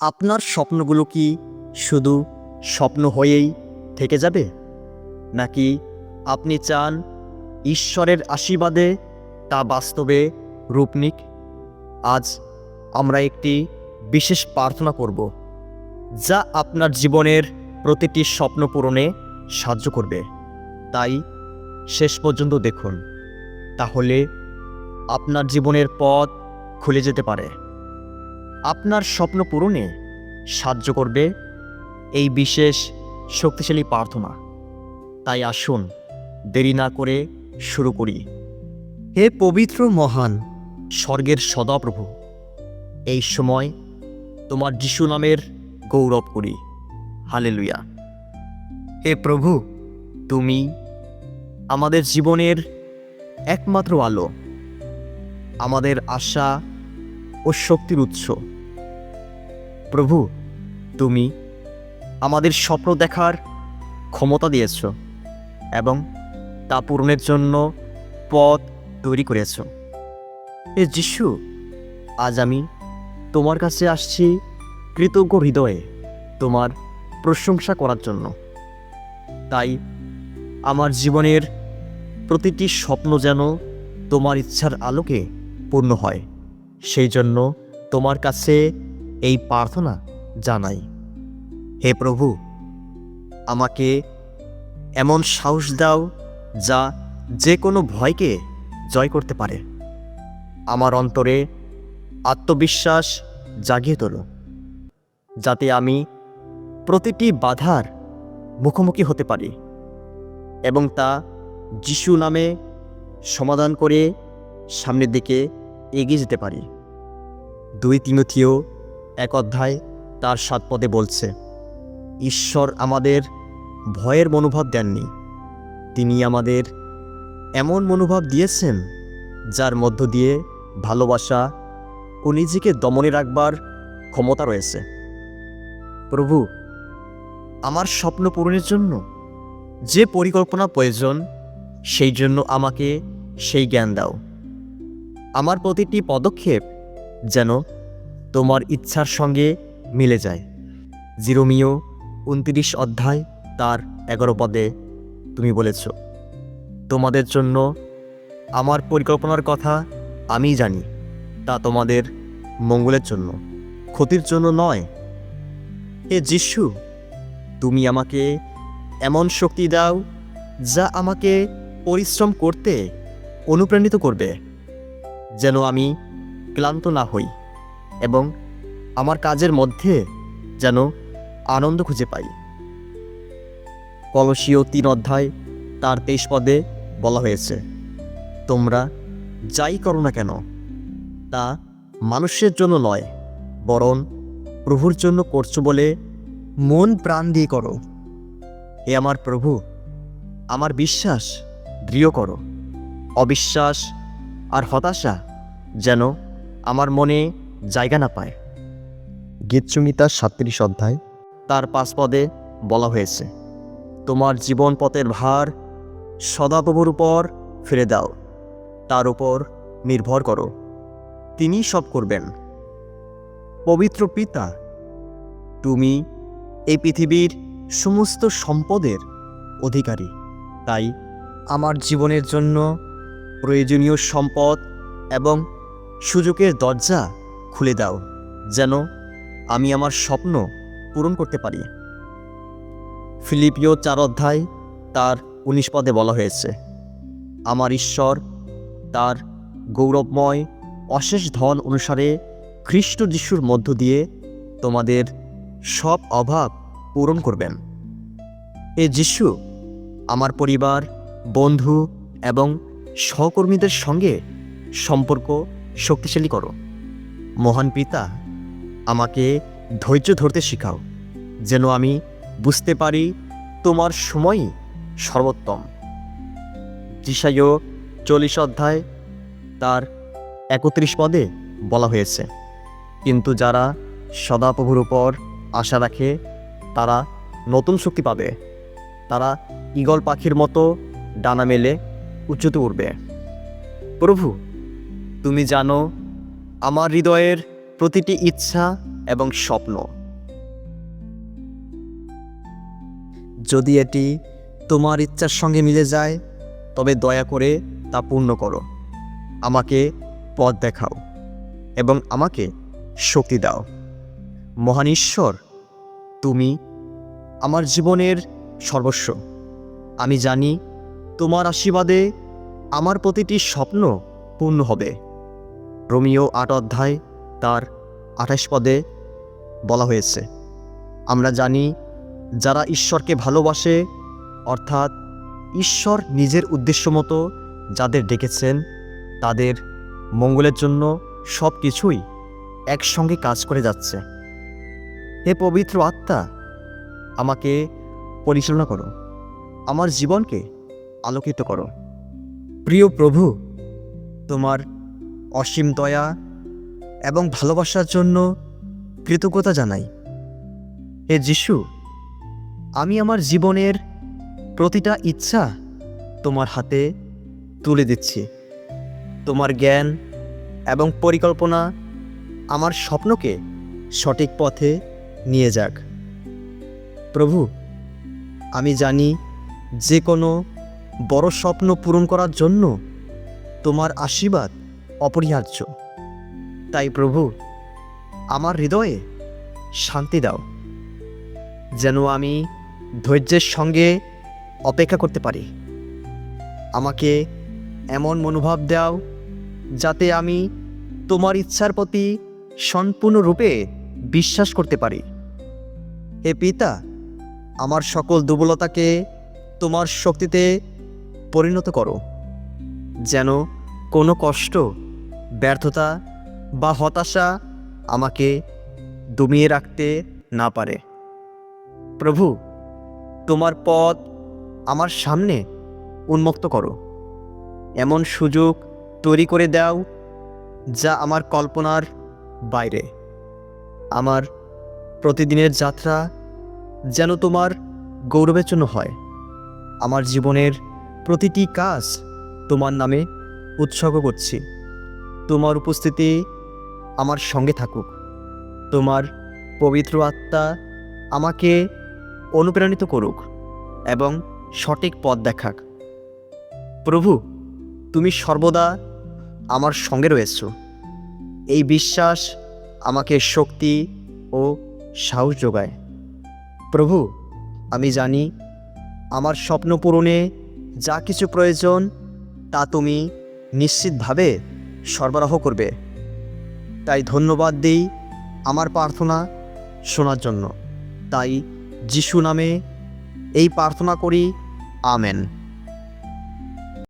আপনার স্বপ্নগুলো কি শুধু স্বপ্ন হয়েই থেকে যাবে? নাকি আপনি চান ঈশ্বরের আশীর্বাদে তা বাস্তবে রূপ নিক? আজ আমরা একটি বিশেষ প্রার্থনা করব, যা আপনার জীবনের প্রতিটি স্বপ্ন পূরণে সাহায্য করবে। তাই শেষ পর্যন্ত দেখুন, তাহলে আপনার জীবনের পথ খুলে যেতে পারে। আপনার স্বপ্ন পূরণে সাহায্য করবে এই বিশেষ শক্তিশালী প্রার্থনা। তাই আসুন দেরি না করে শুরু করি। হে পবিত্র মহান। স্বর্গের সদাপ্রভু এই সময় তোমার যিশু নামের গৌরব করি। হালেলুয়া। হে প্রভু। তুমি আমাদের জীবনের একমাত্র আলো আমাদের আশা ও শক্তির উৎস। প্রভু, তুমি আমাদের স্বপ্ন দেখার ক্ষমতা দিয়েছ এবং তা পূরণের জন্য পথ তৈরি করেছ। এ যিশু, আজ আমি তোমার কাছে আসছি কৃতজ্ঞ হৃদয়ে তোমার প্রশংসা করার জন্য। তাই আমার জীবনের প্রতিটি স্বপ্ন যেন তোমার ইচ্ছার আলোকে পূর্ণ হয়। সেই জন্য তোমার কাছে এই প্রার্থনা জানাই। হে প্রভু, আমাকে এমন সাহস দাও যা যে কোনো ভয়কে জয় করতে পারে। আমার অন্তরে আত্মবিশ্বাস জাগিয়ে তোলো, যাতে আমি প্রতিটি বাধার মুখোমুখি হতে পারি এবং তা যিশু নামে সমাধান করে সামনের দিকে এগিয়ে যেতে পারি। দুই তিমথিও এক অধ্যায় তার সাত পদে বলছে, ঈশ্বর আমাদের ভয়ের মনোভাব দেননি। তিনি আমাদের এমন মনোভাব দিয়েছেন, যার মধ্য দিয়ে ভালোবাসা ও নিজেকে দমনে রাখবার ক্ষমতা রয়েছে। প্রভু, আমার স্বপ্ন পূরণের জন্য যে পরিকল্পনা প্রয়োজন, সেই জন্য আমাকে সেই জ্ঞান দাও। আমার প্রতিটি পদক্ষেপ যেন তোমার ইচ্ছার সঙ্গে মিলে যায়। জিরোমিও উনত্রিশ অধ্যায়, তার এগারো পদে তুমি বলেছ, তোমাদের জন্য আমার পরিকল্পনার কথা আমি জানি, তা তোমাদের মঙ্গলের জন্য, ক্ষতির জন্য নয়। হে যিশু, তুমি আমাকে এমন শক্তি দাও যা আমাকে পরিশ্রম করতে অনুপ্রাণিত করবে, যেন আমি ক্লান্ত না হই। এবং আমার কাজের মধ্যে যেন আনন্দ খুঁজে পাই। কলসীয় তিন অধ্যায় তার তেইশ পদে বলা হয়েছে, তোমরা যাই করো না কেন, তা মানুষের জন্য নয়, বরং প্রভুর জন্য করছ বলে মন প্রাণ দিয়ে করো। হে আমার প্রভু, আমার বিশ্বাস দৃঢ় করো। অবিশ্বাস আর হতাশা যেন আমার মনে জায়গা না পায়। গীতসংহিতা সাতত্রিশ অধ্যায়। তার পাঁচ পদে বলা হয়েছে, তোমার জীবন পথের ভার সদাপ্রভুর উপর ফিরে দাও, তার উপর নির্ভর করো। তিনি সব করবেন। পবিত্র পিতা, তুমি এই পৃথিবীর সমস্ত সম্পদের অধিকারী। তাই আমার জীবনের জন্য প্রয়োজনীয় সম্পদ এবং সুযোগের দরজা খুলে দাও, যেন আমি আমার স্বপ্ন পূরণ করতে পারি। ফিলিপিও চার অধ্যায়, তার উনিশ পদে বলা হয়েছে, আমার ঈশ্বর, তার গৌরবময়, অশেষ ধন অনুসারে খ্রিস্ট যিশুর মধ্য দিয়ে তোমাদের সব অভাব পূরণ করবেন। এ যিশু আমার পরিবার, বন্ধু এবং সহকর্মীদের সঙ্গে সম্পর্ক শক্তিশালী করো। মহান পিতা, আমাকে ধৈর্য ধরতে শেখাও, যেন আমি বুঝতে পারি তোমার সময়ই সর্বোত্তম। যিশাইও চল্লিশ অধ্যায়, তার একত্রিশ পদে বলা হয়েছে, কিন্তু যারা সদাপ্রভুর উপর আশা রাখে, তারা নতুন শক্তি পাবে। তারা ঈগল পাখির মতো ডানা মেলে উচ্চতে উঠবে প্রভু, তুমি জানো আমার হৃদয়ের প্রতিটি ইচ্ছা এবং স্বপ্ন। যদি এটি তোমার ইচ্ছার সঙ্গে মিলে যায়, তবে দয়া করে তা পূর্ণ করো। আমাকে পথ দেখাও এবং আমাকে শক্তি দাও। মহান ঈশ্বর, তুমি আমার জীবনের সর্বস্ব। আমি জানি তোমার আশীর্বাদে আমার প্রতিটি স্বপ্ন পূর্ণ হবে। রোমিও আট অধ্যায়, তার আঠাশ পদে বলা হয়েছে, আমরা জানি যারা ঈশ্বরকে ভালোবাসে, অর্থাৎ ঈশ্বর নিজের উদ্দেশ্য মতো যাদের ডেকেছেন, তাদের মঙ্গলের জন্য সব কিছুই একসঙ্গে কাজ করে যাচ্ছে। হে পবিত্র আত্মা, আমাকে পরিচালনা করো, আমার জীবনকে আলোকিত করো। প্রিয় প্রভু, তোমার অসীম দয়া এবং ভালোবাসার জন্য কৃতজ্ঞতা জানাই। হে যিশু, আমি আমার জীবনের প্রতিটা ইচ্ছা তোমার হাতে তুলে দিচ্ছি। তোমার জ্ঞান এবং পরিকল্পনা আমার স্বপ্নকে সঠিক পথে নিয়ে যাক। প্রভু, আমি জানি যে কোনো বড় স্বপ্ন পূরণ করার জন্য তোমার আশীর্বাদ অপরিহার্য। তাই প্রভু, আমার হৃদয়ে শান্তি দাও, যেন আমি ধৈর্যের সঙ্গে অপেক্ষা করতে পারি। আমাকে এমন মনোভাব দাও, যাতে আমি তোমার ইচ্ছার প্রতি সম্পূর্ণরূপে বিশ্বাস করতে পারি। হে পিতা, আমার সকল দুর্বলতাকে তোমার শক্তিতে পরিণত করো, যেন কোনো কষ্ট ব্যর্থতা বা হতাশা আমাকে দমিয়ে রাখতে না পারে। প্রভু, তোমার পথ আমার সামনে উন্মুক্ত করো। এমন সুযোগ তৈরি করে দাও যা আমার কল্পনার বাইরে। আমার প্রতিদিনের যাত্রা যেন তোমার গৌরবের জন্য হয়। আমার জীবনের প্রতিটি কাজ তোমার নামে উৎসর্গ করছি। তোমার উপস্থিতি আমার সঙ্গে থাকুক। তোমার পবিত্র আত্মা আমাকে অনুপ্রাণিত করুক এবং সঠিক পথ দেখাক। প্রভু, তুমি সর্বদা আমার সঙ্গে রয়েছ। এই বিশ্বাস আমাকে শক্তি ও সাহস যোগায়। প্রভু, আমি জানি আমার স্বপ্ন পূরণে যা কিছু প্রয়োজন তা তুমি নিশ্চিতভাবে সরবরাহ করবে। তাই ধন্যবাদ দেই আমার প্রার্থনা শোনার জন্য। তাই যিশু নামে এই প্রার্থনা করি, আমেন।